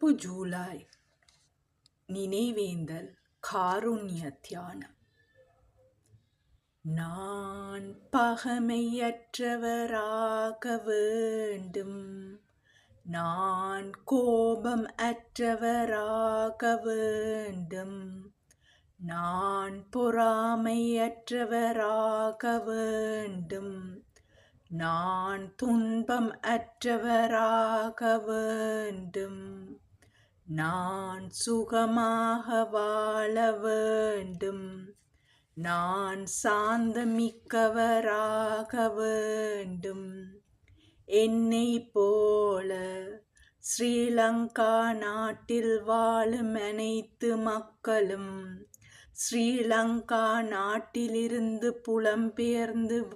சிறப்பு ஜூலை நினைவேந்தல் காருண்ய தியானம். நான் பகமையற்றவராக வேண்டும். நான் கோபம் அற்றவராக வேண்டும். நான் பொறாமையற்றவராக வேண்டும். நான் துன்பம் அற்றவராக வேண்டும். நான் சுகமாக வாழ வேண்டும். நான் சாந்தமிக்கவராக வேண்டும். என்னை போல ஸ்ரீலங்கா நாட்டில் வாழும் அனைத்து மக்களும் ஸ்ரீலங்கா நாட்டிலிருந்து புலம்பெயர்ந்து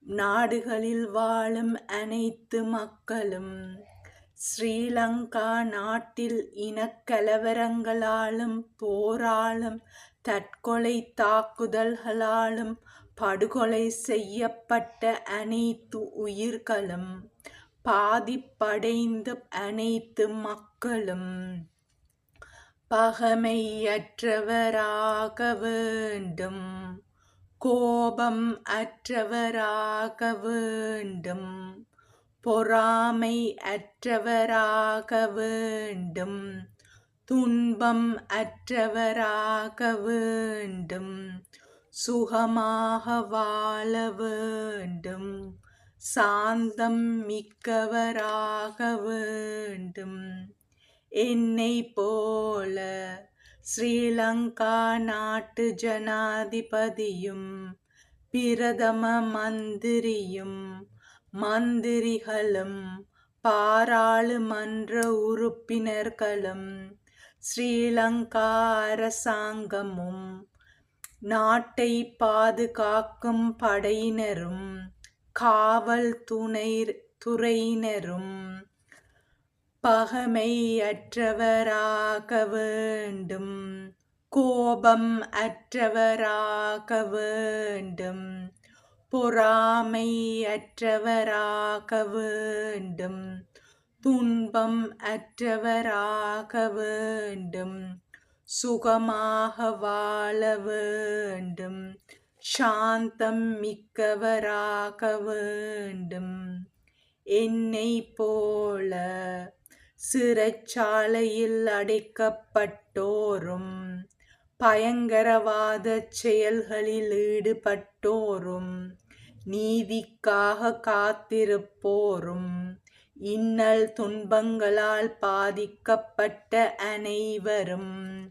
நாடுகளில் வாழும் அனைத்து மக்களும் ஸ்ரீலங்கா நாட்டில் இனக்கலவரங்களாலும் போராலும் தற்கொலை தாக்குதல்களாலும் படுகொலை செய்யப்பட்ட அனைத்து உயிர்களும் பாதிப்படைந்த அனைத்து மக்களும் பகமையற்றவராக வேண்டும். கோபம் அற்றவராக வேண்டும். பொறாமை அற்றவராக வேண்டும் துன்பம் அற்றவராக வேண்டும் சுகமாக வாழ வேண்டும் சாந்தம் மிக்கவராக வேண்டும் என்னை போல ஸ்ரீலங்கா நாட்டு ஜனாதிபதியும் பிரதம மந்திரியும் மந்திரிகளும் பாராளுமன்ற உறுப்பினர்களும் ஸ்ரீலங்கா அரசாங்கமும் நாட்டை பாதுகாக்கும் படையினரும் காவல் துணை துறையினரும் பகமையற்றவராக வேண்டும் கோபம் அற்றவராக வேண்டும். பொறாமை அற்றவராக வேண்டும். துன்பம் அற்றவராக வேண்டும். சுகமாக வாழ வேண்டும். சாந்தம் மிக்கவராக வேண்டும். என்னை போல சிறைச்சாலையில் அடைக்கப்பட்டோரும் பயங்கரவாத செயல்களில் ஈடுபட்டோரும் நீதிக்காக காத்திருப்போரும் இன்னல் துன்பங்களால் பாதிக்கப்பட்ட அனைவரும்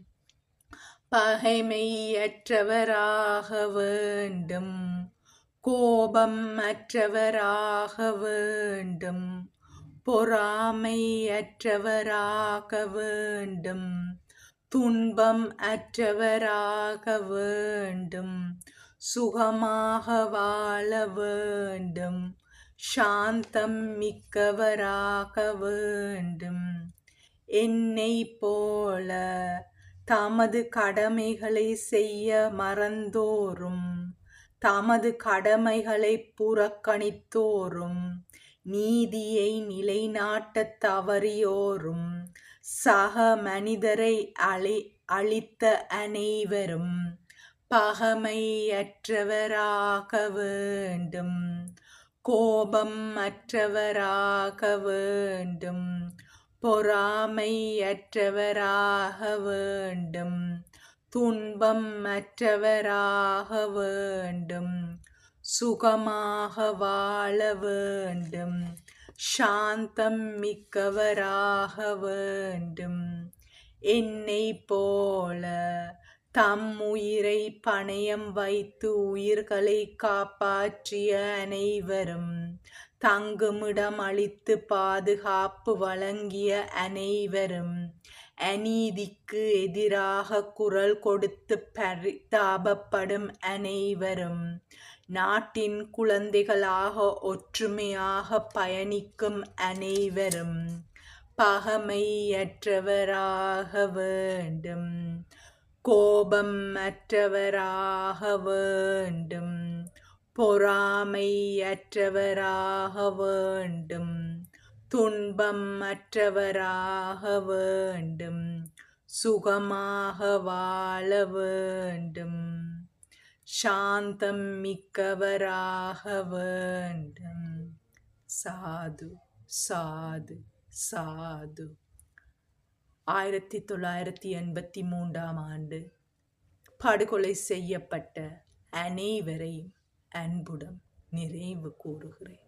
பகைமையற்றவராக வேண்டும் கோபம் அற்றவராக வேண்டும் பொறாமை அற்றவராக வேண்டும். துன்பம் அற்றவராக வேண்டும். சுகமாக வாழ வேண்டும். சாந்தம் மிக்கவராக வேண்டும். என்னை போல தமது கடமைகளை செய்ய மறந்தோரும். தமது கடமைகளை புறக்கணித்தோரும். நீதியை நிலைநாட்டத் தவறியோரும் சக மனிதரை அழி அழித்த அனைவரும் பகமையற்றவராக வேண்டும். கோபம் அற்றவராக வேண்டும். பொறாமை அற்றவராக வேண்டும். துன்பம் அற்றவராக வேண்டும். சுகமாக வாழ வேண்டும். சாந்தம் மிக்கவராக வேண்டும். என்னை போல தம் உயிரை பணயம் வைத்து உயிர்களை காப்பாற்றிய அனைவரும் தங்குமிடம் அளித்து பாதுகாப்பு வழங்கிய அனைவரும் அநீதிக்கு எதிராக குரல் கொடுத்து பரிதாபப்படும் அனைவரும். நாட்டின் குழந்தைகளாக ஒற்றுமையாக பயணிக்கும் அனைவரும். பகமையற்றவராக வேண்டும். கோபம் அற்றவராக வேண்டும். பொறாமை அற்றவராக வேண்டும். துன்பம் மற்றவராக வேண்டும். சுகமாக வாழ வேண்டும். சாந்தம் மிக்கவராக வேண்டும். சாது சாது சாது. ஆயிரத்தி தொள்ளாயிரத்தி எண்பத்தி மூன்றாம் ஆண்டு படுகொலை செய்யப்பட்ட அனைவரையும் அன்புடன் நிறைவு கூறுகிறேன்.